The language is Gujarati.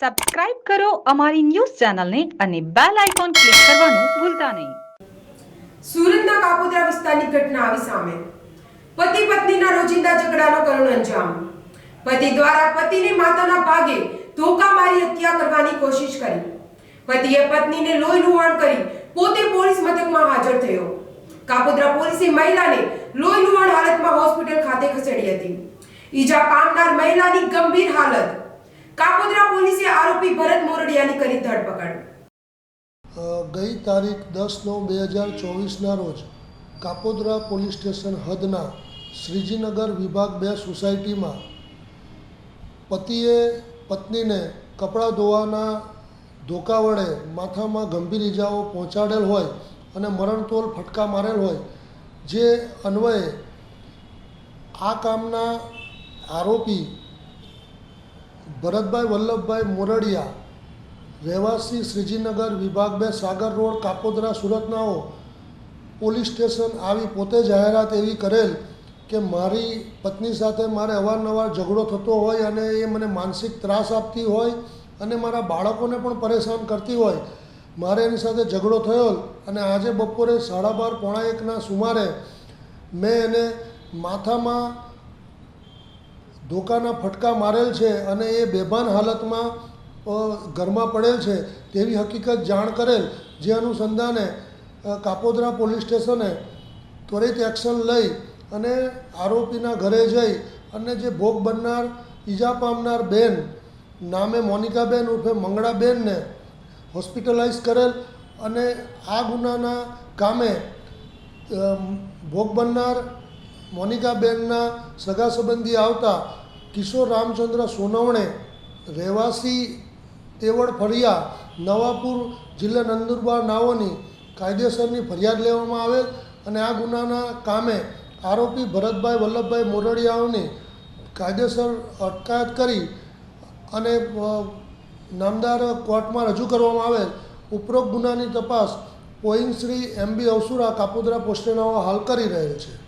સબસ્ક્રાઇબ કરો અમારી ન્યૂઝ ચેનલને અને બેલ આઇકોન ક્લિક કરવાનું ભૂલતા નહીં. સુરતના કાપોદ્રા વિસ્તારની ઘટના આવી સામે. પતિ પત્નીના રોજિંદા ઝઘડાનો કરુણ અંજામ. પતિ દ્વારા પતિને માતાના ભાગે ધોકા મારી હત્યા કરવાની કોશિશ કરી. પતિએ પત્નીને લોહી લુહાણ કરી પોતે પોલીસ મથકમાં હાજર થયો. કાપોદ્રા પોલીસે મહિલાને લોહી લુહાણ હાલતમાં હોસ્પિટલ ખાતે ખસેડી હતી. ઈજા પામનાર મહિલાની ગંભીર હાલત કાપોદ્રા પોલીસે આરોપી ભરત મોરડિયાની કરી ધરપકડ. ગઈ તારીખ દસ નવ બે હજાર ચોવીસના રોજ કાપોદ્રા પોલીસ સ્ટેશન હદના શ્રીજીનગર વિભાગ બે સોસાયટીમાં પતિએ પત્નીને કપડાં ધોવાના ધોકા વડે માથામાં ગંભીર ઇજાઓ પહોંચાડેલ હોય અને મરણતોલ ફટકા મારેલ હોય જે અન્વયે આ કામના આરોપી ભરતભાઈ વલ્લભભાઈ મોરડિયા, રહેવાસી શ્રીજીનગર વિભાગ બે, સાગર રોડ, કાપોદરા, સુરતનાઓ, પોલીસ સ્ટેશન આવી પોતે જાહેરાત એવી કરેલ કે મારી પત્ની સાથે મારે અવારનવાર ઝઘડો થતો હોય અને એ મને માનસિક ત્રાસ આપતી હોય અને મારા બાળકોને પણ પરેશાન કરતી હોય. મારે એની સાથે ઝઘડો થયો અને આજે બપોરે સાડા બાર, પોણા એકના સુમારે મેં એને માથામાં ધોકાના ફટકા મારેલ છે અને એ બેભાન હાલતમાં ઘરમાં પડેલ છે તેવી હકીકત જાણ કરેલ, જે અનુસંધાને કાપોદરા પોલીસ સ્ટેશને ત્વરિત એક્શન લઈ અને આરોપીના ઘરે જઈ અને જે ભોગ બનનાર, ઈજા પામનાર બેન નામે મોનિકાબેન ઉર્ફે મંગળાબેનને હોસ્પિટલાઇઝ કરેલ અને આ ગુનાના કામે ભોગ બનનાર મોનિકાબેનના સગા સંબંધી આવતા કિશોર રામચંદ્ર સોનવણે રહેવાસી તેવડ ફળિયા, નવાપુર જિલ્લા નંદુરબાર નાઓની કાયદેસરની ફરિયાદ લેવામાં આવેલ અને આ ગુનાના કામે આરોપી ભરતભાઈ વલ્લભભાઈ મોરડિયાઓની કાયદેસર અટકાયત કરી અને નામદાર કોર્ટમાં રજૂ કરવામાં આવેલ ઉપરોક્ત ગુનાની તપાસ પોઈંગ શ્રી એમ બી અવસુરા કાપોદરા પોસ્ટેનાઓ હાલ કરી રહેલ છે.